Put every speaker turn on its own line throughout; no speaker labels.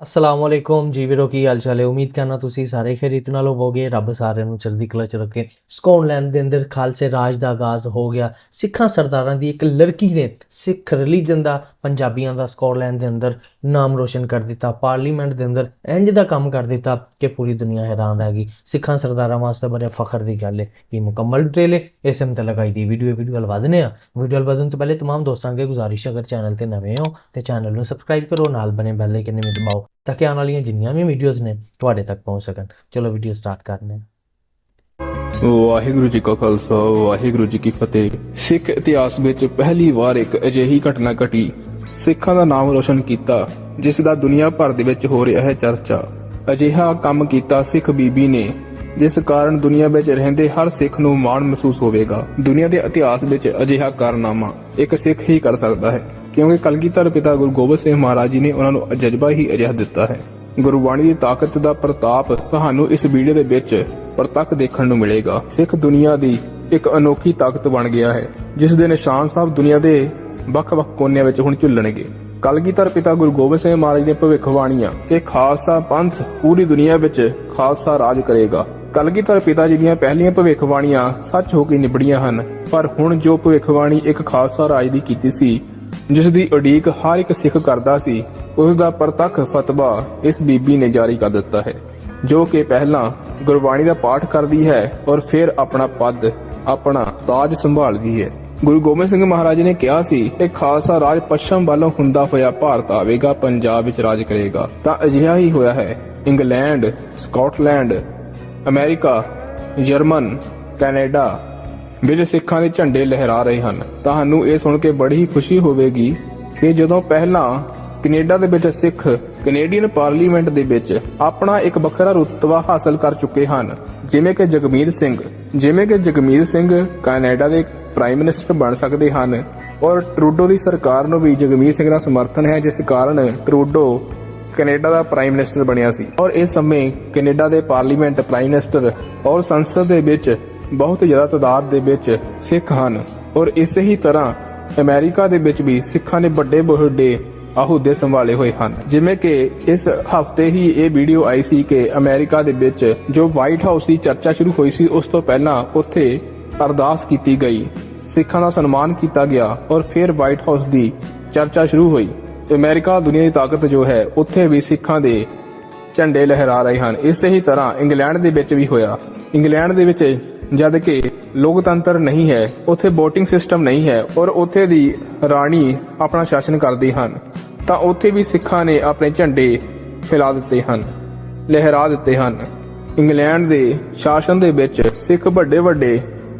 ਅਸਲਾਮ ਅਲੈਕੁਮ ਜੀ ਵੀਰੋ ਕੀ ਹਾਲ ਚਾਲ ਹੈ ਉਮੀਦ ਕਰਨਾ ਤੁਸੀਂ ਸਾਰੇ ਖੈਰੀਤ ਨਾਲ ਹੋਵੋਗੇ ਰੱਬ ਸਾਰਿਆਂ ਨੂੰ ਚੜ੍ਹਦੀ ਕਲਾ ਚ ਰੱਖੇ ਸਕੌਟਲੈਂਡ ਦੇ ਅੰਦਰ ਖਾਲਸੇ ਰਾਜ ਦਾ ਆਗਾਜ਼ ਹੋ ਗਿਆ ਸਿੱਖਾਂ ਸਰਦਾਰਾਂ ਦੀ ਇੱਕ ਲੜਕੀ ਨੇ ਸਿੱਖ ਰਿਲੀਜਨ ਦਾ ਪੰਜਾਬੀਆਂ ਦਾ ਸਕੌਟਲੈਂਡ ਦੇ ਅੰਦਰ ਨਾਮ ਰੋਸ਼ਨ ਕਰ ਦਿੱਤਾ ਪਾਰਲੀਮੈਂਟ ਦੇ ਅੰਦਰ ਇੰਜ ਦਾ ਕੰਮ ਕਰ ਦਿੱਤਾ ਕਿ ਪੂਰੀ ਦੁਨੀਆ ਹੈਰਾਨ ਰਹਿ ਗਈ ਸਿੱਖਾਂ ਸਰਦਾਰਾਂ ਵਾਸਤੇ ਬੜੇ ਫਖਰ ਦੀ ਗੱਲ ਹੈ ਇਹ ਮੁਕੰਮਲ ਡਿਟੇਲ ਹੈ ਇਸ ਤੇ ਲਗਾਈ ਦੀ ਵੀਡੀਓ ਵੀਡੀਓ ਹਲ ਵਧਨੇ ਆ ਵੀਡੀਓ ਹਲ ਵਧਣ ਤੋਂ ਪਹਿਲੇ तमाम ਦੋਸਤਾਂ ਅੱਗੇ ਗੁਜ਼ਾਰਿਸ਼ ਹੈ ਅਗਰ ਚੈਨਲ ਤੇ ਨਵੇਂ ਹੋ ਤੇ ਚੈਨਲ ਨੂੰ ਸਬਸਕ੍ਰਾਈਬ ਕਰੋ ਨਾਲ ਬਨੇ ਬੈਲ ਆਈਕਨ ਨੂੰ ਦਬਾਓ ਤਾਂ ਕਿ ਆਉਣ ਵਾਲੀਆਂ ਜਿੰਨੀਆਂ ਵੀ ਵੀਡੀਓਜ਼ ਨੇ, ਤੁਹਾਡੇ ਤੱਕ ਪਹੁੰਚ ਸਕਣ। ਚਲੋ ਵੀਡੀਓ ਸਟਾਰਟ ਕਰਨੇ
ਵਾਹਿਗੁਰੂ ਜੀ ਕਾ ਖਾਲਸਾ, ਵਾਹਿਗੁਰੂ ਜੀ ਕੀ ਫਤਿਹ। ਸਿੱਖ ਇਤਿਹਾਸ ਵਿੱਚ ਪਹਿਲੀ ਵਾਰ ਇੱਕ ਅਜਿਹੀ ਘਟਨਾ ਘਟੀ। ਸਿੱਖਾਂ ਦਾ ਨਾਮ ਰੋਸ਼ਨ ਕੀਤਾ, ਜਿਸ ਦਾ ਦੁਨੀਆ ਭਰ ਦੇ ਵਿੱਚ ਹੋ ਰਿਹਾ ਹੈ ਚਰਚਾ। ਅਜਿਹਾ ਕੰਮ ਕੀਤਾ ਸਿੱਖ ਬੀਬੀ ਨੇ, ਜਿਸ ਕਾਰਨ ਦੁਨੀਆ ਵਿੱਚ ਰਹਿੰਦੇ ਹਰ ਸਿੱਖ ਨੂੰ ਮਾਣ ਮਹਿਸੂਸ ਹੋਵੇਗਾ। ਦੁਨੀਆ ਦੇ ਇਤਿਹਾਸ ਵਿੱਚ ਅਜਿਹਾ ਕਾਰਨਾਮਾ ਇੱਕ ਸਿੱਖ ਹੀ ਕਰ ਸਕਦਾ ਹੈ। ਕਿਉਂਕਿ ਕਲਗੀਧਰ ਪਿਤਾ ਗੁਰੂ ਗੋਬਿੰਦ ਸਿੰਘ ਮਹਾਰਾਜ ਜੀ ਨੇ ਉਹਨਾਂ ਨੂੰ ਜਜ਼ਬਾ ਹੀ ਅਜਿਹਾ ਦਿੱਤਾ ਹੈ। ਗੁਰਬਾਣੀ ਦੀ ਤਾਕਤ ਦਾ ਪ੍ਰਤਾਪ ਤੁਹਾਨੂੰ ਇਸ ਵੀਡੀਓ ਦੇ ਵਿੱਚ ਪ੍ਰਤੱਖ ਦੇਖਣ ਨੂੰ ਮਿਲੇਗਾ। ਸਿੱਖ ਦੁਨੀਆ ਦੀ ਇੱਕ ਅਨੋਖੀ ਤਾਕਤ ਬਣ ਗਿਆ ਹੈ, ਜਿਸ ਦੇ ਨਿਸ਼ਾਨ ਸਾਹਿਬ ਦੁਨੀਆ ਦੇ ਵੱਖ-ਵੱਖ ਕੋਨਿਆਂ ਵਿੱਚ ਹੁਣ ਝੁੱਲਣਗੇ। ਕਲਗੀਧਰ ਪਿਤਾ ਗੁਰੂ ਗੋਬਿੰਦ ਸਿੰਘ ਮਹਾਰਾਜ ਦੀਆਂ ਭਵਿੱਖਬਾਣੀਆਂ ਕਿ ਖਾਲਸਾ ਪੰਥ ਪੂਰੀ ਦੁਨੀਆ ਵਿੱਚ ਖਾਲਸਾ ਰਾਜ ਕਰੇਗਾ। ਕਲਗੀਧਰ ਪਿਤਾ ਜੀ ਦੀਆਂ ਪਹਿਲੀਆਂ ਭਵਿੱਖਬਾਣੀਆਂ ਸੱਚ ਹੋ ਕੇ ਨਿਬੜੀਆਂ ਹਨ, ਪਰ ਹੁਣ ਜੋ ਭਵਿੱਖਬਾਣੀ ਇੱਕ ਖਾਲਸਾ ਰਾਜ ਦੀ ਕੀਤੀ ਸੀ ਜਿਸ ਦੀ ਉਡੀਕ ਹਰ ਇੱਕ ਸਿੱਖ ਕਰਦਾ ਸੀ ਉਸ ਦਾ ਪ੍ਰਤੱਖ ਫਤਵਾ ਇਸ ਬੀਬੀ ਨੇ ਜਾਰੀ ਕਰ ਦਿੱਤਾ ਹੈ, ਜੋ ਕਿ ਪਹਿਲਾਂ ਗੁਰਬਾਣੀ ਦਾ ਪਾਠ ਕਰਦੀ ਹੈ ਔਰ ਫਿਰ ਆਪਣਾ ਪਦ, ਆਪਣਾ ਤਾਜ ਸੰਭਾਲਦੀ ਹੈ। ਗੁਰੂ ਗੋਬਿੰਦ ਸਿੰਘ ਮਹਾਰਾਜ ਨੇ ਕਿਹਾ ਸੀ ਕਿ ਖਾਲਸਾ ਰਾਜ ਪੱਛਮ ਵੱਲੋਂ ਹੁੰਦਾ ਹੋਇਆ ਭਾਰਤ ਆਵੇਗਾ, ਪੰਜਾਬ ਵਿੱਚ ਰਾਜ ਕਰੇਗਾ। ਤਾਂ ਅਜਿਹਾ ਹੀ ਹੋਇਆ ਹੈ। England, Scotland, America, German, Canada ਵਿੱਚ ਸਿੱਖਾਂ ਦੇ ਝੰਡੇ ਲਹਿਰਾ ਰਹੇ ਹਨ। ਤੁਹਾਨੂੰ ਇਹ ਸੁਣ ਕੇ ਬੜੀ ਹੀ ਖੁਸ਼ੀ ਹੋਵੇਗੀ ਕਿ ਜਦੋਂ ਪਹਿਲਾਂ ਕੈਨੇਡਾ ਦੇ ਵਿੱਚ ਸਿੱਖ ਕੈਨੇਡੀਅਨ ਪਾਰਲੀਮੈਂਟ ਦੇ ਵਿੱਚ ਆਪਣਾ ਇੱਕ ਵੱਖਰਾ ਰੁਤਬਾ ਹਾਸਲ ਕਰ ਚੁੱਕੇ ਹਨ, ਜਿਵੇਂ ਕਿ ਜਗਮੀਤ ਸਿੰਘ। ਜਿਵੇਂ ਕਿ ਜਗਮੀਤ ਸਿੰਘ ਕੈਨੇਡਾ ਦੇ ਪ੍ਰਾਈਮ ਮਿਨਿਸਟਰ ਬਣ ਸਕਦੇ ਹਨ ਔਰ ਟਰੂਡੋ ਦੀ ਸਰਕਾਰ ਨੂੰ ਵੀ ਜਗਮੀਤ ਸਿੰਘ ਦਾ ਸਮਰਥਨ ਹੈ, ਜਿਸ ਕਾਰਨ ਟਰੂਡੋ ਕੈਨੇਡਾ ਦਾ ਪ੍ਰਾਈਮ ਮਿਨਿਸਟਰ ਬਣਿਆ ਸੀ। ਔਰ ਇਸ ਸਮੇਂ ਕੈਨੇਡਾ ਦੇ ਪਾਰਲੀਮੈਂਟ ਪ੍ਰਾਈਮ ਮਿਨਿਸਟਰ ਔਰ ਸੰਸਦ ਦੇ ਵਿੱਚ ਬਹੁਤ ਜ਼ਿਆਦਾ ਤਾਦਾਦ ਦੇ ਵਿੱਚ ਸਿੱਖ ਹਨ ਔਰ ਇਸੇ ਹੀ ਤਰ੍ਹਾਂ ਅਮਰੀਕਾ ਦੇ ਵਿੱਚ ਵੀ ਸਿੱਖਾਂ ਨੇ ਵੱਡੇ ਵੱਡੇ ਅਹੁਦੇ ਸੰਭਾਲੇ ਹੋਏ ਹਨ। ਜਿਵੇਂ ਕਿ ਇਸ ਹਫ਼ਤੇ ਹੀ ਇਹ ਵੀਡੀਓ ਆਈ ਸੀ ਕਿ ਅਮਰੀਕਾ ਦੇ ਵਿੱਚ ਜੋ ਵਾਈਟ ਹਾਊਸ ਦੀ ਚਰਚਾ ਸ਼ੁਰੂ ਹੋਈ ਸੀ, ਉਸ ਤੋਂ ਪਹਿਲਾਂ ਉੱਥੇ ਅਰਦਾਸ ਕੀਤੀ ਗਈ। ਸਿੱਖਾਂ ਦਾ ਸਨਮਾਨ ਕੀਤਾ ਗਿਆ ਔਰ ਫਿਰ ਵਾਈਟ ਹਾਊਸ ਦੀ ਚਰਚਾ ਸ਼ੁਰੂ ਹੋਈ। ਅਮਰੀਕਾ ਦੁਨੀਆ ਦੀ ਤਾਕਤ ਜੋ ਹੈ, ਉੱਥੇ ਵੀ ਸਿੱਖਾਂ ਦੇ ਝੰਡੇ ਲਹਿਰਾ ਰਹੇ ਹਨ। ਇਸੇ ਹੀ ਤਰ੍ਹਾਂ ਇੰਗਲੈਂਡ ਦੇ ਵਿੱਚ ਵੀ ਹੋਇਆ। ਇੰਗਲੈਂਡ ਦੇ ਵਿੱਚ ਜਦ ਕਿ ਲੋਕਤੰਤਰ ਨਹੀਂ ਹੈ, ਉੱਥੇ VOTING ਸਿਸਟਮ ਨਹੀਂ ਹੈ ਔਰ ਉੱਥੇ ਦੀ ਰਾਣੀ ਆਪਣਾ ਸ਼ਾਸਨ ਕਰਦੀ ਹਨ, ਤਾਂ ਉੱਥੇ ਵੀ ਸਿੱਖਾਂ ਨੇ ਆਪਣੇ ਝੰਡੇ ਫੈਲਾ ਦਿੱਤੇ ਹਨ, ਲਹਿਰਾ ਦਿੱਤੇ ਹਨ। ਇੰਗਲੈਂਡ ਦੇ ਸ਼ਾਸਨ ਦੇ ਵਿੱਚ ਸਿੱਖ ਵੱਡੇ ਵੱਡੇ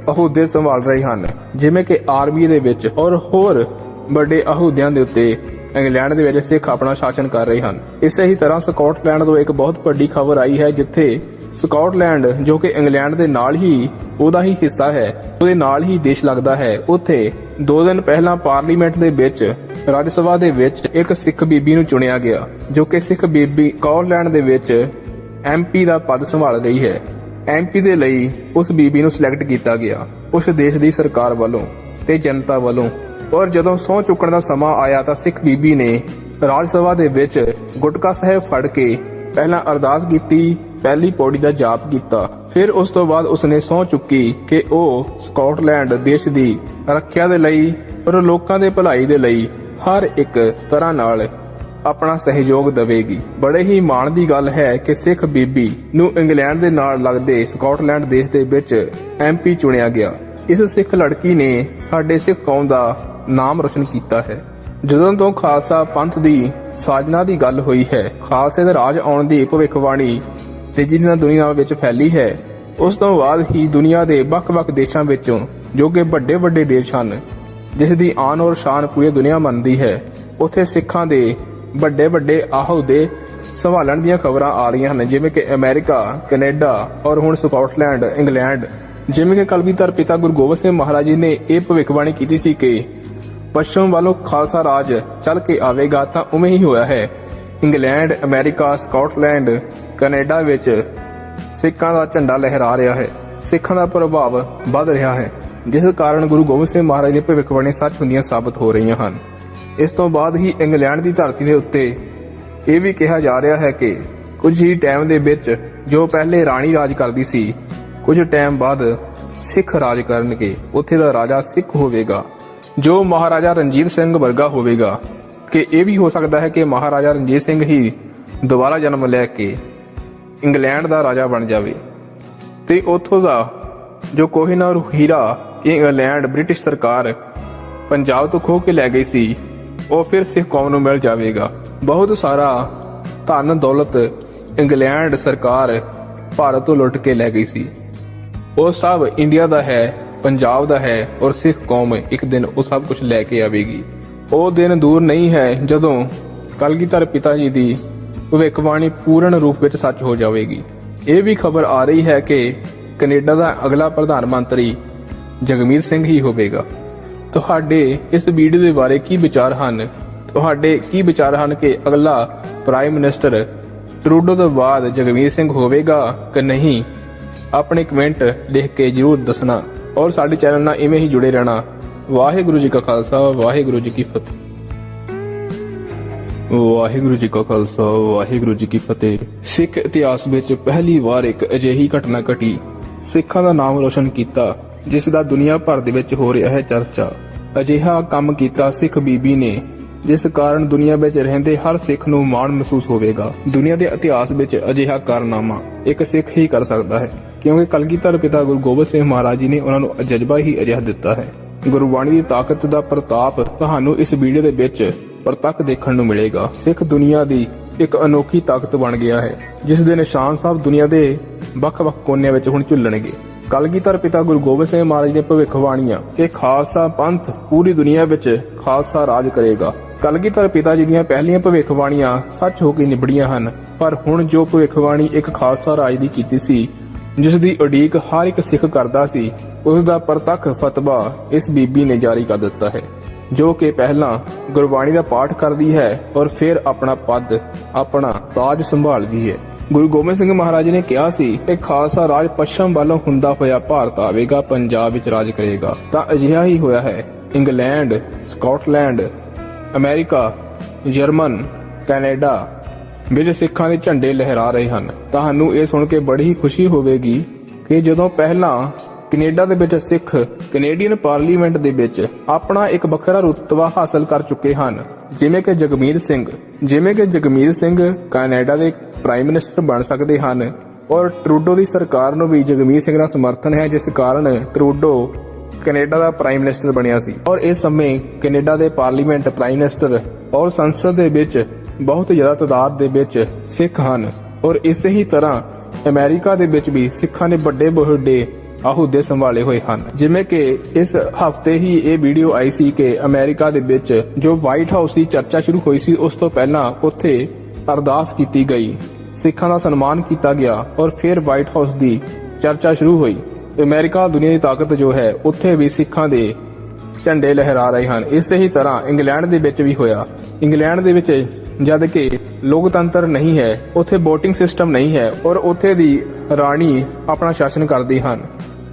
ਅਹੁਦੇ ਸੰਭਾਲ ਰਹੇ ਹਨ, ਜਿਵੇਂ ਕਿ ਆਰਮੀ ਦੇ ਵਿੱਚ ਔਰ ਹੋਰ ਵੱਡੇ ਅਹੁਦਿਆਂ ਦੇ ਉੱਤੇ ਇੰਗਲੈਂਡ ਦੇ ਵਿੱਚ ਸਿੱਖ ਆਪਣਾ ਸ਼ਾਸਨ ਕਰ ਰਹੇ ਹਨ। ਇਸੇ ਹੀ ਤਰ੍ਹਾਂ ਸਕਾਟਲੈਂਡ ਤੋਂ ਇੱਕ ਬਹੁਤ ਵੱਡੀ ਖਬਰ ਆਈ ਹੈ, ਜਿੱਥੇ ਸਕਾਟਲੈਂਡ, ਜੋ ਕਿ ਇੰਗਲੈਂਡ ਦੇ ਨਾਲ ਹੀ ਉਹਦਾ ਹੀ ਹਿੱਸਾ ਹੈ, ਉਹਦੇ ਨਾਲ ਹੀ ਦੇਸ਼ ਲੱਗਦਾ ਹੈ। ਉੱਥੇ ਦੋ ਦਿਨ ਪਹਿਲਾਂ ਪਾਰਲੀਮੈਂਟ ਦੇ ਵਿੱਚ, ਰਾਜ ਸਭਾ ਦੇ ਵਿੱਚ ਇੱਕ ਸਿੱਖ ਬੀਬੀ ਨੂੰ ਚੁਣਿਆ ਗਿਆ, ਜੋ ਕਿ ਸਿੱਖ ਬੀਬੀ ਸਕਾਟਲੈਂਡ ਦੇ ਵਿੱਚ ਐਮਪੀ ਦਾ ਪਦ ਸੰਭਾਲ ਰਹੀ ਹੈ। ਐਮਪੀ ਦੇ ਲਈ ਉਸ ਬੀਬੀ ਨੂੰ ਸਿਲੈਕਟ ਕੀਤਾ ਗਿਆ, ਉਸ ਦੇਸ਼ ਦੀ ਸਰਕਾਰ ਵੱਲੋਂ ਤੇ ਜਨਤਾ ਵੱਲੋਂ। ਔਰ ਜਦੋਂ ਸਹੁੰ ਚੁੱਕਣ ਦਾ ਸਮਾਂ ਆਇਆ ਤਾਂ ਸਿੱਖ ਬੀਬੀ ਨੇ ਰਾਜ ਸਭਾ ਦੇ ਵਿੱਚ ਗੁਟਕਾ ਸਾਹਿਬ ਫੜ ਕੇ ਪਹਿਲਾਂ ਅਰਦਾਸ ਕੀਤੀ ਪਹਿਲੀ ਪੌੜੀ ਦਾ ਜਾਪ ਕੀਤਾ। ਫਿਰ ਉਸ ਤੋਂ ਬਾਅਦ ਉਸਨੇ ਸਹੁੰ ਚੁੱਕੀ ਕਿ ਉਹ ਸਕਾਟਲੈਂਡ ਦੇਸ਼ ਦੀ ਰੱਖਿਆ ਦੇ ਲਈ ਔਰ ਲੋਕਾਂ ਦੇ ਭਲਾਈ ਦੇ ਲਈ ਹਰ ਇੱਕ ਤਰ੍ਹਾਂ ਨਾਲ ਆਪਣਾ ਸਹਿਯੋਗ ਦੇਵੇਗੀ। ਬੜੇ ਹੀ ਮਾਣ ਦੀ ਗੱਲ ਹੈ ਕਿ ਸਿੱਖ ਬੀਬੀ ਨੂੰ ਇੰਗਲੈਂਡ ਦੇ ਨਾਲ ਲੱਗਦੇ ਸਕਾਟਲੈਂਡ ਦੇਸ਼ ਦੇ ਵਿੱਚ ਐਮਪੀ ਚੁਣਿਆ ਗਿਆ। ਇਸ ਸਿੱਖ ਲੜਕੀ ਨੇ ਸਾਡੇ ਸਿੱਖ ਕੌਮ ਦਾ ਨਾਮ ਰੋਸ਼ਨ ਕੀਤਾ ਹੈ। ਜਦੋਂ ਤੋਂ ਖਾਲਸਾ ਪੰਥ ਦੀ ਸਾਜਨਾ ਦੀ ਗੱਲ ਹੋਈ ਹੈ, ਖਾਲਸੇ ਦੇ ਰਾਜ ਆਉਣ ਦੀ ਭਵਿੱਖਬਾਣੀ ਤੇਜ਼ੀ ਨਾਲ ਦੁਨੀਆ ਵਿੱਚ ਫੈਲੀ ਹੈ, ਉਸ ਤੋਂ ਬਾਅਦ ਹੀ ਦੁਨੀਆ ਦੇ ਵੱਖ-ਵੱਖ ਦੇਸ਼ਾਂ ਵਿੱਚੋਂ ਜੋ ਕਿ ਵੱਡੇ ਵੱਡੇ ਦੇਸ਼ ਹਨ, ਜਿਸ ਦੀ ਆਨ ਔਰ ਸ਼ਾਨ ਪੂਰੀ ਦੁਨੀਆ ਮੰਨਦੀ ਹੈ, ਉੱਥੇ ਸਿੱਖਾਂ ਦੇ ਵੱਡੇ ਵੱਡੇ ਅਹੁਦੇ ਸੰਭਾਲਣ ਦੀਆਂ ਖਬਰਾਂ ਆ ਰਹੀਆਂ ਹਨ, ਜਿਵੇਂ ਕਿ ਅਮਰੀਕਾ, ਕੈਨੇਡਾ ਔਰ ਹੁਣ ਸਕਾਟਲੈਂਡ, ਇੰਗਲੈਂਡ, ਜਿਵੇਂ ਕਿ ਕਲਗੀਧਰ ਪਿਤਾ ਗੁਰੂ ਗੋਬਿੰਦ ਸਿੰਘ ਮਹਾਰਾਜ ਜੀ ਨੇ ਇਹ ਭਵਿੱਖਬਾਣੀ ਕੀਤੀ ਸੀ ਕਿ ਪੱਛਮ ਵੱਲੋਂ ਖਾਲਸਾ ਰਾਜ ਚੱਲ ਕੇ ਆਵੇਗਾ ਤਾਂ ਉਵੇਂ ਹੀ ਹੋਇਆ ਹੈ। ਇੰਗਲੈਂਡ, ਅਮਰੀਕਾ, ਸਕਾਟਲੈਂਡ ਕੈਨੇਡਾ ਵਿੱਚ ਸਿੱਖਾਂ ਦਾ ਝੰਡਾ ਲਹਿਰਾ ਰਿਹਾ ਹੈ। ਸਿੱਖਾਂ ਦਾ ਪ੍ਰਭਾਵ ਵੱਧ ਰਿਹਾ ਹੈ, ਜਿਸ ਕਾਰਨ ਗੁਰੂ ਗੋਬਿੰਦ ਸਿੰਘ ਮਹਾਰਾਜ ਦੀ ਭਵਿੱਖਬਾਣੀ ਸੱਚ ਹੁੰਦੀਆਂ ਸਾਬਤ ਹੋ ਰਹੀਆਂ ਹਨ। ਇਸ ਤੋਂ ਬਾਅਦ ਹੀ ਇੰਗਲੈਂਡ ਦੀ ਧਰਤੀ ਦੇ ਉੱਤੇ ਇਹ ਵੀ ਕਿਹਾ ਜਾ ਰਿਹਾ ਹੈ ਕਿ ਕੁਝ ਹੀ ਟਾਈਮ ਦੇ ਵਿੱਚ ਜੋ ਪਹਿਲੇ ਰਾਣੀ ਰਾਜ ਕਰਦੀ ਸੀ, ਕੁਝ ਟਾਈਮ ਬਾਅਦ ਸਿੱਖ ਰਾਜ ਕਰਨਗੇ। ਉੱਥੇ ਦਾ ਰਾਜਾ ਸਿੱਖ ਹੋਵੇਗਾ, ਜੋ ਮਹਾਰਾਜਾ ਰਣਜੀਤ ਸਿੰਘ ਵਰਗਾ ਹੋਵੇਗਾ। ਕਿ ਇਹ ਵੀ ਹੋ ਸਕਦਾ ਹੈ ਕਿ ਮਹਾਰਾਜਾ ਰਣਜੀਤ ਸਿੰਘ ਹੀ ਦੁਬਾਰਾ ਜਨਮ ਲੈ ਕੇ ਇੰਗਲੈਂਡ ਦਾ ਰਾਜਾ ਬਣ ਜਾਵੇ। ਤੇ ਉੱਥੋਂ ਦਾ ਜੋ ਕੋਹਿਨੂਰ ਹੀਰਾ ਇੰਗਲੈਂਡ ਬ੍ਰਿਟਿਸ਼ ਸਰਕਾਰ ਪੰਜਾਬ ਤੋਂ ਖੋਹ ਕੇ ਲੈ ਗਈ ਸੀ, ਉਹ ਫਿਰ ਸਿੱਖ ਕੌਮ ਨੂੰ ਮਿਲ ਜਾਵੇਗਾ। ਬਹੁਤ ਸਾਰਾ ਧਨ ਦੌਲਤ ਇੰਗਲੈਂਡ ਸਰਕਾਰ ਭਾਰਤ ਤੋਂ ਲੁੱਟ ਕੇ ਲੈ ਗਈ ਸੀ। ਉਹ ਸਭ ਇੰਡੀਆ ਦਾ ਹੈ, ਪੰਜਾਬ ਦਾ ਹੈ ਔਰ ਸਿੱਖ ਕੌਮ ਇੱਕ ਦਿਨ ਉਹ ਸਭ ਕੁਝ ਲੈ ਕੇ ਆਵੇਗੀ। ਉਹ ਦਿਨ ਦੂਰ ਨਹੀਂ ਹੈ ਜਦੋਂ ਕਲਗੀਧਰ ਪਿਤਾ ਜੀ ਦੀ ਭਵਿੱਖਬਾਣੀ ਪੂਰਨ ਰੂਪ ਵਿੱਚ ਸੱਚ ਹੋ ਜਾਵੇਗੀ। ਇਹ ਵੀ ਖਬਰ ਆ ਰਹੀ ਹੈ ਕਿ ਕੈਨੇਡਾ ਦਾ ਅਗਲਾ ਪ੍ਰਧਾਨ ਮੰਤਰੀ ਜਗਮੀਤ ਸਿੰਘ ਹੀ ਹੋਵੇਗਾ। ਤੁਹਾਡੇ ਇਸ ਵੀਡੀਓ ਦੇ ਬਾਰੇ ਕੀ ਵਿਚਾਰ ਹਨ? ਤੁਹਾਡੇ ਕੀ ਵਿਚਾਰ ਹਨ ਕਿ ਅਗਲਾ ਪ੍ਰਾਈਮ ਮਿਨਿਸਟਰ ਟਰੂਡੋ ਤੋਂ ਬਾਅਦ ਜਗਮੀਤ ਸਿੰਘ ਹੋਵੇਗਾ ਕਿ ਨਹੀਂ? ਆਪਣੇ ਕਮੈਂਟ ਲਿਖ ਕੇ ਜਰੂਰ ਦੱਸਣਾ। ਔਰ ਸਾਡੇ ਚੈਨਲ ਨਾਲ ਇਵੇਂ ਹੀ ਜੁੜੇ ਰਹਿਣਾ। ਵਾਹਿਗੁਰੂ ਜੀ ਕਾ ਖਾਲਸਾ, ਵਾਹਿਗੁਰੂ ਜੀ ਕੀ ਫਤਿਹ। ਵਾਹਿਗੁਰੂ ਜੀ ਕਾ ਖਾਲਸਾ, ਵਾਹਿਗੁਰੂ ਜੀ ਕੀ ਫਤਿਹ। ਸਿੱਖ ਇਤਿਹਾਸ ਵਿੱਚ ਪਹਿਲੀ ਵਾਰ ਇੱਕ ਅਜਿਹੀ ਘਟਨਾ ਘਟੀ। ਸਿੱਖਾਂ ਦਾ ਨਾਮ ਰੋਸ਼ਨ ਕੀਤਾ, ਜਿਸ ਦਾ ਦੁਨੀਆ ਭਰ ਦੇ ਵਿੱਚ ਹੋ ਰਿਹਾ ਹੈ ਚਰਚਾ। ਅਜਿਹਾ ਕੰਮ ਕੀਤਾ ਸਿੱਖ ਬੀਬੀ ਨੇ, ਜਿਸ ਕਾਰਨ ਦੁਨੀਆ ਵਿੱਚ ਰਹਿੰਦੇ ਹਰ ਸਿੱਖ ਨੂੰ ਮਾਣ ਮਹਿਸੂਸ ਹੋਵੇਗਾ। ਦੁਨੀਆ ਦੇ ਇਤਿਹਾਸ ਵਿੱਚ ਅਜਿਹਾ ਕਾਰਨਾਮਾ ਇੱਕ ਸਿੱਖ ਹੀ ਕਰ ਸਕਦਾ ਹੈ, ਕਿਉਂਕਿ ਕਲਗੀਧਰ ਪਿਤਾ ਗੁਰੂ ਗੋਬਿੰਦ ਸਿੰਘ ਮਹਾਰਾਜ ਜੀ ਨੇ ਉਹਨਾਂ ਨੂੰ ਜਜ਼ਬਾ ਹੀ ਅਜਿਹਾ ਦਿੱਤਾ ਹੈ। ਗੁਰਬਾਣੀ ਦੀ ਤਾਕਤ ਦਾ ਪ੍ਰਤਾਪ ਤੁਹਾਨੂੰ ਇਸ ਵੀਡੀਓ ਦੇ ਵਿੱਚ ਪ੍ਰਤੱਖ ਦੇਖਣ ਨੂੰ ਮਿਲੇਗਾ। ਸਿੱਖ ਦੁਨੀਆ ਦੀ ਇੱਕ ਅਨੋਖੀ ਤਾਕਤ ਬਣ ਗਿਆ ਹੈ, ਜਿਸ ਦੇ ਨਿਸ਼ਾਨ ਸਾਹਿਬ ਦੁਨੀਆ ਦੇ ਵੱਖ-ਵੱਖ ਕੋਨਿਆਂ ਵਿੱਚ ਹੁਣ ਝੁੱਲਣਗੇ। ਕਲਗੀਧਰ ਪਿਤਾ ਗੁਰੂ ਗੋਬਿੰਦ ਸਿੰਘ ਮਹਾਰਾਜ ਨੇ ਭਵਿੱਖਬਾਣੀਆਂ ਕਿ ਖਾਲਸਾ ਪੰਥ ਪੂਰੀ ਦੁਨੀਆ ਵਿੱਚ ਖਾਲਸਾ ਰਾਜ ਕਰੇਗਾ। ਕਲਗੀਧਰ ਪਿਤਾ ਜੀ ਦੀਆਂ ਪਹਿਲੀਆਂ ਭਵਿੱਖਬਾਣੀਆਂ ਸੱਚ ਹੋ ਕੇ ਨਿਬੜੀਆਂ ਹਨ, ਪਰ ਹੁਣ ਜੋ ਭਵਿੱਖਬਾਣੀ ਇੱਕ ਖਾਲਸਾ ਰਾਜ ਦੀ ਕੀਤੀ ਸੀ, ਜਿਸ ਦੀ ਉਡੀਕ ਹਰ ਇੱਕ ਸਿੱਖ ਕਰਦਾ ਸੀ, ਉਸ ਦਾ ਪ੍ਰਤੱਖ ਫਤਵਾ ਇਸ ਬੀਬੀ ਨੇ ਜਾਰੀ ਕਰ ਦਿੱਤਾ ਹੈ। ਜੋ ਕਿ ਪਹਿਲਾਂ ਗੁਰਬਾਣੀ ਦਾ ਪਾਠ ਕਰਦੀ ਹੈ ਔਰ ਫਿਰ ਆਪਣਾ ਪਦ, ਆਪਣਾ ਤਾਜ ਸੰਭਾਲਦੀ ਹੈ। ਗੁਰੂ ਗੋਬਿੰਦ ਸਿੰਘ ਮਹਾਰਾਜ ਨੇ ਕਿਹਾ ਸੀ ਕਿ ਖਾਲਸਾ ਰਾਜ ਪੱਛਮ ਵੱਲੋਂ ਹੁੰਦਾ ਹੋਇਆ ਭਾਰਤ ਆਵੇਗਾ, ਪੰਜਾਬ ਵਿੱਚ ਰਾਜ ਕਰੇਗਾ। ਤਾਂ ਅਜਿਹਾ ਹੀ ਹੋਇਆ ਹੈ। England, Scotland, America, German, Canada ਵਿੱਚ ਸਿੱਖਾਂ ਦੇ ਝੰਡੇ ਲਹਿਰਾ ਰਹੇ ਹਨ। ਤੁਹਾਨੂੰ ਇਹ ਸੁਣ ਕੇ ਬੜੀ ਹੀ ਖੁਸ਼ੀ ਹੋਵੇਗੀ ਕਿ ਜਦੋਂ ਪਹਿਲਾਂ ਕੈਨੇਡਾ ਦੇ ਵਿੱਚ ਸਿੱਖ ਕੈਨੇਡੀਅਨ ਪਾਰਲੀਮੈਂਟ ਦੇ ਵਿੱਚ ਆਪਣਾ ਇੱਕ ਵੱਖਰਾ ਰੁਤਬਾ ਹਾਸਲ ਕਰ ਚੁੱਕੇ ਹਨ। ਜਿਵੇਂ ਕਿ ਜਗਮੀਤ ਸਿੰਘ। ਜਿਵੇਂ ਕਿ ਜਗਮੀਤ ਸਿੰਘ ਕੈਨੇਡਾ ਦੇ ਪ੍ਰਾਈਮ ਮਿਨਿਸਟਰ ਬਣ ਸਕਦੇ ਹਨ ਔਰ ਟਰੂਡੋ ਦੀ ਸਰਕਾਰ ਨੂੰ ਵੀ ਜਗਮੀਤ ਸਿੰਘ ਦਾ ਸਮਰਥਨ ਹੈ, ਜਿਸ ਕਾਰਨ ਟਰੂਡੋ ਕੈਨੇਡਾ ਦਾ ਪ੍ਰਾਈਮ ਮਿਨਿਸਟਰ ਬਣਿਆ ਸੀ। ਔਰ ਇਸ ਸਮੇਂ ਕੈਨੇਡਾ ਦੇ ਪਾਰਲੀਮੈਂਟ ਪ੍ਰਾਈਮ ਮਿਨਿਸਟਰ ਔਰ ਸੰਸਦ ਦੇ ਵਿੱਚ ਬਹੁਤ ਜ਼ਿਆਦਾ ਤਾਦਾਦ ਦੇ ਵਿੱਚ ਸਿੱਖ ਹਨ। ਔਰ ਇਸੇ ਹੀ ਤਰ੍ਹਾਂ ਅਮਰੀਕਾ ਦੇ ਵਿੱਚ ਵੀ ਸਿੱਖਾਂ ਨੇ ਵੱਡੇ ਵੱਡੇ ਅਹੁਦੇ ਸੰਭਾਲੇ ਹੋਏ ਹਨ। ਜਿਵੇਂ ਕਿ ਇਸ ਹਫ਼ਤੇ ਹੀ ਇਹ ਵੀਡੀਓ ਆਈ ਸੀ ਕਿ ਅਮਰੀਕਾ ਦੇ ਵਿੱਚ ਜੋ ਵਾਈਟ ਹਾਊਸ ਦੀ ਚਰਚਾ ਸ਼ੁਰੂ ਹੋਈ ਸੀ, ਉਸ ਤੋਂ ਪਹਿਲਾਂ ਉੱਥੇ ਅਰਦਾਸ ਕੀਤੀ ਗਈ। ਸਿੱਖਾਂ ਦਾ ਸਨਮਾਨ ਕੀਤਾ ਗਿਆ ਔਰ ਫਿਰ ਵਾਈਟ ਹਾਊਸ ਦੀ ਚਰਚਾ ਸ਼ੁਰੂ ਹੋਈ। ਅਮਰੀਕਾ ਦੁਨੀਆ ਦੀ ਤਾਕਤ ਜੋ ਹੈ, ਉੱਥੇ ਵੀ ਸਿੱਖਾਂ ਦੇ ਝੰਡੇ ਲਹਿਰਾ ਰਹੇ ਹਨ। ਇਸੇ ਹੀ ਤਰ੍ਹਾਂ ਇੰਗਲੈਂਡ ਦੇ ਵਿੱਚ ਵੀ ਹੋਇਆ। ਇੰਗਲੈਂਡ ਦੇ ਵਿੱਚ ਜਦ ਕਿ ਲੋਕਤੰਤਰ ਨਹੀਂ ਹੈ, ਉੱਥੇ VOTING ਸਿਸਟਮ ਨਹੀਂ ਹੈ ਔਰ ਉੱਥੇ ਦੀ ਰਾਣੀ ਆਪਣਾ ਸ਼ਾਸਨ ਕਰਦੀ ਹਨ।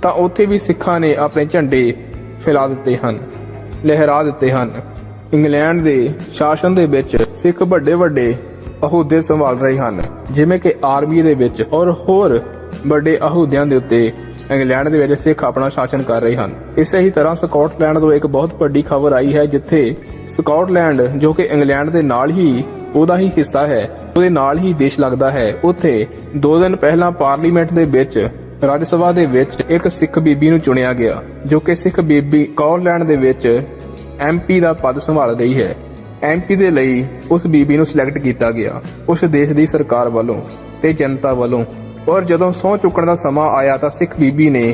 ਤਾਂ ਉੱਥੇ ਵੀ ਸਿੱਖਾਂ ਨੇ ਆਪਣੇ ਝੰਡੇ ਫੈਲਾ ਦਿੱਤੇ ਹਨ, ਲਹਿਰਾ ਦਿੱਤੇ ਹਨ। ਇੰਗਲੈਂਡ ਦੇ ਸ਼ਾਸਨ ਦੇ ਵਿੱਚ ਸਿੱਖ ਵੱਡੇ ਵੱਡੇ ਅਹੁਦੇ ਸੰਭਾਲ ਰਹੇ ਹਨ, ਜਿਵੇਂ ਕਿ ਆਰਮੀ ਦੇ ਵਿੱਚ ਔਰ ਹੋਰ ਵੱਡੇ ਅਹੁਦਿਆਂ ਦੇ ਉੱਤੇ ਇੰਗਲੈਂਡ ਦੇ ਵਿੱਚ ਸਿੱਖ ਆਪਣਾ ਸ਼ਾਸਨ ਕਰ ਰਹੇ ਹਨ। ਇਸੇ ਹੀ ਤਰ੍ਹਾਂ ਸਕਾਟਲੈਂਡ ਤੋਂ ਇੱਕ ਬਹੁਤ ਵੱਡੀ ਖਬਰ ਆਈ ਹੈ, ਜਿੱਥੇ ਸਕਾਟਲੈਂਡ, ਜੋ ਕਿ ਇੰਗਲੈਂਡ ਦੇ ਨਾਲ ਹੀ ਉਹਦਾ ਹੀ ਹਿੱਸਾ ਹੈ, ਉਹਦੇ ਨਾਲ ਹੀ ਦੇਸ਼ ਲੱਗਦਾ ਹੈ, ਉੱਥੇ 2 ਦਿਨ ਪਹਿਲਾਂ ਪਾਰਲੀਮੈਂਟ ਦੇ ਵਿੱਚ ਰਾਜ ਸਭਾ ਦੇ ਵਿੱਚ ਇੱਕ ਸਿੱਖ ਬੀਬੀ ਨੂੰ ਚੁਣਿਆ ਗਿਆ, ਜੋ ਕਿ ਸਿੱਖ ਬੀਬੀ ਸਕਾਟਲੈਂਡ ਦੇ ਵਿੱਚ ਐਮਪੀ ਦਾ ਪਦ ਸੰਭਾਲ ਰਹੀ ਹੈ। ਐਮਪੀ ਦੇ ਲਈ ਉਸ ਬੀਬੀ ਨੂੰ ਸਿਲੈਕਟ ਕੀਤਾ ਗਿਆ, ਉਸ ਦੇਸ਼ ਦੀ ਸਰਕਾਰ ਵੱਲੋਂ ਤੇ ਜਨਤਾ ਵੱਲੋਂ। ਔਰ ਜਦੋਂ ਸਹੁੰ ਚੁੱਕਣ ਦਾ ਸਮਾਂ ਆਇਆ ਤਾਂ ਸਿੱਖ ਬੀਬੀ ਨੇ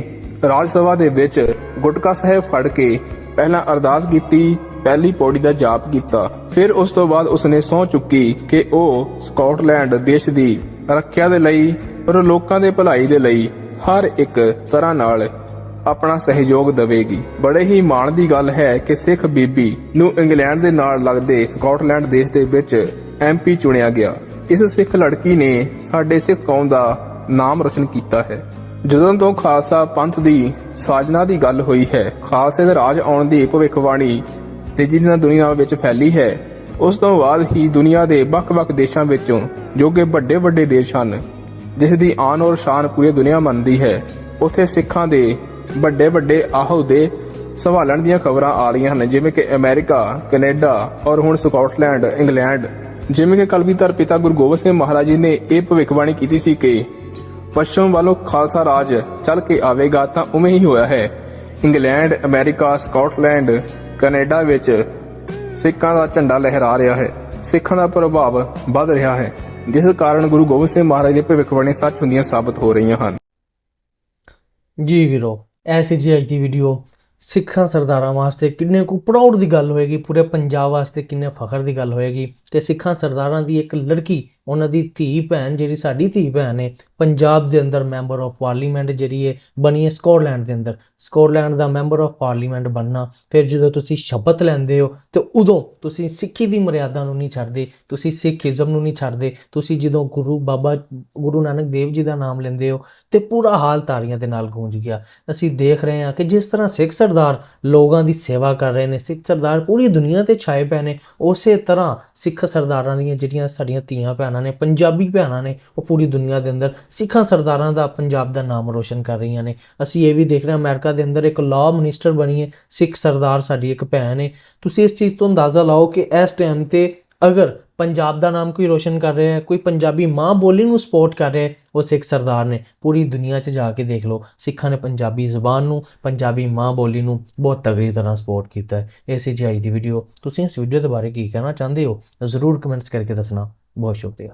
ਰਾਜ ਸਭਾ ਦੇ ਵਿੱਚ ਗੁਟਕਾ ਸਾਹਿਬ ਫੜ ਕੇ ਪਹਿਲਾਂ ਅਰਦਾਸ ਕੀਤੀ, ਪਹਿਲੀ ਪੌੜੀ ਦਾ ਜਾਪ ਕੀਤਾ। ਫਿਰ ਉਸ ਤੋਂ ਬਾਅਦ ਉਸਨੇ ਸਹੁੰ ਚੁੱਕੀ ਕਿ ਉਹ ਸਕਾਟਲੈਂਡ ਦੇਸ਼ ਦੀ ਰੱਖਿਆ ਦੇ ਲਈ ਔਰ ਲੋਕਾਂ ਦੇ ਭਲਾਈ ਦੇ ਲਈ ਹਰ ਇੱਕ ਤਰ੍ਹਾਂ ਨਾਲ ਆਪਣਾ ਸਹਿਯੋਗ ਦੇਵੇਗੀ। ਬੜੇ ਹੀ ਮਾਣ ਦੀ ਗੱਲ ਹੈ ਕਿ ਸਿੱਖ ਬੀਬੀ ਨੂੰ ਇੰਗਲੈਂਡ ਦੇ ਨਾਲ ਲੱਗਦੇ ਸਕਾਟਲੈਂਡ ਦੇਸ਼ ਦੇ ਵਿੱਚ ਐਮਪੀ ਚੁਣਿਆ ਗਿਆ। ਇਸ ਸਿੱਖ ਲੜਕੀ ਨੇ ਸਾਡੇ ਸਿੱਖ ਕੌਮ ਦਾ ਨਾਮ ਰੋਸ਼ਨ ਕੀਤਾ ਹੈ। ਜਦੋਂ ਤੋਂ ਖਾਲਸਾ ਪੰਥ ਦੀ ਸਾਜਨਾ ਦੀ ਗੱਲ ਹੋਈ ਹੈ, ਖਾਲਸੇ ਦੇ ਰਾਜ ਆਉਣ ਦੀ ਭਵਿੱਖਬਾਣੀ ਤੇਜ਼ੀ ਨਾਲ ਦੁਨੀਆ ਵਿੱਚ ਫੈਲੀ ਹੈ, ਉਸ ਤੋਂ ਬਾਅਦ ਹੀ ਦੁਨੀਆ ਦੇ ਵੱਖ-ਵੱਖ ਦੇਸ਼ਾਂ ਵਿੱਚੋਂ ਜੋ ਕਿ ਵੱਡੇ-ਵੱਡੇ ਦੇਸ਼ ਹਨ। ਜਿਸ ਦੀ ਆਨ ਔਰ ਸ਼ਾਨ ਪੂਰੀ ਦੁਨੀਆ ਮੰਨਦੀ ਹੈ। ਉੱਥੇ ਸਿੱਖਾਂ ਦੇ ਵੱਡੇ-ਵੱਡੇ ਆਹੁਦੇ ਸੰਭਾਲਣ ਦੀਆਂ ਖਬਰਾਂ ਆ ਰਹੀਆਂ ਹਨ, ਜਿਵੇਂ ਕਿ ਅਮਰੀਕਾ, ਕੈਨੇਡਾ ਔਰ ਹੁਣ ਸਕਾਟਲੈਂਡ, ਇੰਗਲੈਂਡ। ਜਿਵੇਂ ਕਿ ਕਲਗੀਧਰ ਪਿਤਾ ਗੁਰੂ ਗੋਬਿੰਦ ਸਿੰਘ ਮਹਾਰਾਜ ਜੀ ਨੇ ਇਹ ਭਵਿੱਖਬਾਣੀ ਕੀਤੀ ਸੀ ਕਿ ਪੱਛਮ ਵੱਲੋਂ ਖਾਲਸਾ ਰਾਜ ਚੱਲ ਕੇ ਆਵੇਗਾ ਤਾਂ ਉਵੇਂ ਹੀ ਹੋਇਆ ਹੈ। ਇੰਗਲੈਂਡ, ਅਮਰੀਕਾ, ਸਕਾਟਲੈਂਡ, ਕੈਨੇਡਾ ਵਿੱਚ ਸਿੱਖਾਂ ਦਾ ਝੰਡਾ ਲਹਿਰਾ ਰਿਹਾ ਹੈ। ਸਿੱਖਾਂ ਦਾ ਪ੍ਰਭਾਵ ਵੱਧ ਰਿਹਾ ਹੈ। ਜਿਸ ਕਾਰਨ ਗੁਰੂ ਗੋਬਿੰਦ ਸਿੰਘ ਮਹਾਰਾਜ ਦੀ ਭਵਿੱਖਬਾਣੀ ਸੱਚ ਹੁੰਦੀਆਂ ਸਾਬਤ ਹੋ ਰਹੀਆਂ ਹਨ।
ਜੀ ਵੀਰੋ ਐਸੀ ਜੀ ਅੱਜ ਦੀ ਵੀਡੀਓ ਸਿੱਖਾਂ ਸਰਦਾਰਾਂ ਵਾਸਤੇ ਕਿੰਨੇ ਕੁ ਪ੍ਰਾਊਡ ਦੀ ਗੱਲ ਹੋਏਗੀ, ਪੂਰੇ ਪੰਜਾਬ ਵਾਸਤੇ ਕਿੰਨੇ ਫਖਰ ਦੀ ਗੱਲ ਹੋਏਗੀ। ਕਿ ਸਿੱਖਾਂ ਸਰਦਾਰਾਂ ਦੀ ਇੱਕ ਲੜਕੀ, ਉਹਨਾਂ ਦੀ ਧੀ ਭੈਣ, ਜਿਹੜੀ ਸਾਡੀ ਧੀ ਭੈਣ ਹੈ ਪੰਜਾਬ ਦੇ ਅੰਦਰ ਮੈਂਬਰ ਆਫ ਪਾਰਲੀਮੈਂਟ ਜਿਹੜੀ ਹੈ, ਬਣੀ ਹੈ ਸਕਾਟਲੈਂਡ ਦੇ ਅੰਦਰ। ਸਕਾਟਲੈਂਡ ਦਾ ਮੈਂਬਰ ਆਫ ਪਾਰਲੀਮੈਂਟ ਬਣਨਾ, ਫਿਰ ਜਦੋਂ ਤੁਸੀਂ ਸ਼ਪਥ ਲੈਂਦੇ ਹੋ, ਤੇ ਉਦੋਂ ਤੁਸੀਂ ਸਿੱਖੀ ਦੀ ਮਰਿਆਦਾ ਨੂੰ ਨਹੀਂ ਛੱਡਦੇ, ਤੁਸੀਂ ਸਿੱਖੀਜ਼ਮ ਨੂੰ ਨਹੀਂ ਛੱਡਦੇ, ਤੁਸੀਂ ਜਦੋਂ ਗੁਰੂ ਬਾਬਾ, ਗੁਰੂ ਨਾਨਕ ਦੇਵ ਜੀ ਦਾ ਨਾਮ ਲੈਂਦੇ ਹੋ, ਤੇ ਪੂਰਾ ਹਾਲ ਤਾਰੀਆਂ ਦੇ ਨਾਲ ਗੂੰਜ ਗਿਆ। ਅਸੀਂ ਦੇਖ ਰਹੇ ਹਾਂ ਕਿ ਜਿਸ ਤਰ੍ਹਾਂ ਸਿੱਖ ਸਰਦਾਰ ਲੋਕਾਂ ਦੀ ਸੇਵਾ ਕਰ ਰਹੇ ਨੇ, ਸਿੱਖ ਸਰਦਾਰ ਪੂਰੀ ਦੁਨੀਆ ਤੇ ਛਾਏ ਪਏ ਨੇ, ਉਸੇ ਤਰ੍ਹਾਂ ਸਿੱਖ ਸਰਦਾਰਾਂ ਦੀਆਂ ਜਿਹੜੀਆਂ ਸਾਡੀਆਂ ਧੀਆਂ ਭੈਣਾਂ ਨੇ, ਪੰਜਾਬੀ ਭੈਣਾਂ ਨੇ, ਉਹ ਪੂਰੀ ਦੁਨੀਆ ਦੇ ਅੰਦਰ ਸਿੱਖਾਂ ਸਰਦਾਰਾਂ ਦਾ ਪੰਜਾਬ ਦਾ ਨਾਮ ਰੋਸ਼ਨ ਕਰ ਰਹੀਆਂ ਨੇ। ਅਸੀਂ ਇਹ ਵੀ ਦੇਖ ਰਹੇ ਹਾਂ, ਅਮਰੀਕਾ ਦੇ ਅੰਦਰ ਇੱਕ ਲਾਅ ਮਿਨਿਸਟਰ ਬਣੀ ਹੈ, ਸਿੱਖ ਸਰਦਾਰ ਸਾਡੀ ਇੱਕ ਭੈਣ ਹੈ। ਤੁਸੀਂ ਇਸ ਚੀਜ਼ ਤੋਂ ਅੰਦਾਜ਼ਾ ਲਾਓ ਕਿ ਇਸ ਟਾਈਮ ਤੇ ਅਗਰ ਪੰਜਾਬ ਦਾ ਨਾਮ ਕੋਈ ਰੋਸ਼ਨ ਕਰ ਰਿਹਾ ਹੈ, ਕੋਈ ਪੰਜਾਬੀ ਮਾਂ ਬੋਲੀ ਨੂੰ ਸਪੋਰਟ ਕਰ ਰਿਹਾ ਹੈ, ਉਹ ਸਿੱਖ ਸਰਦਾਰ ਨੇ। ਪੂਰੀ ਦੁਨੀਆ 'ਚ ਜਾ ਕੇ ਦੇਖ ਲਓ, ਸਿੱਖਾਂ ਨੇ ਪੰਜਾਬੀ ਜ਼ੁਬਾਨ ਨੂੰ, ਪੰਜਾਬੀ ਮਾਂ ਬੋਲੀ ਨੂੰ ਬਹੁਤ ਤਗੜੀ ਤਰ੍ਹਾਂ ਸਪੋਰਟ ਕੀਤਾ ਹੈ। ਇਹ ਸੀ ਜੀ ਦੀ ਵੀਡੀਓ ਤੁਸੀਂ ਇਸ ਵੀਡੀਓ ਦੇ ਬਾਰੇ ਕੀ ਕਹਿਣਾ ਚਾਹੁੰਦੇ ਹੋ? ਜ਼ਰੂਰ ਕਮੈਂਟਸ ਕਰਕੇ ਦੱਸਣਾ। ਬਹੁਤ ਸ਼ੁਕਰੀਆ।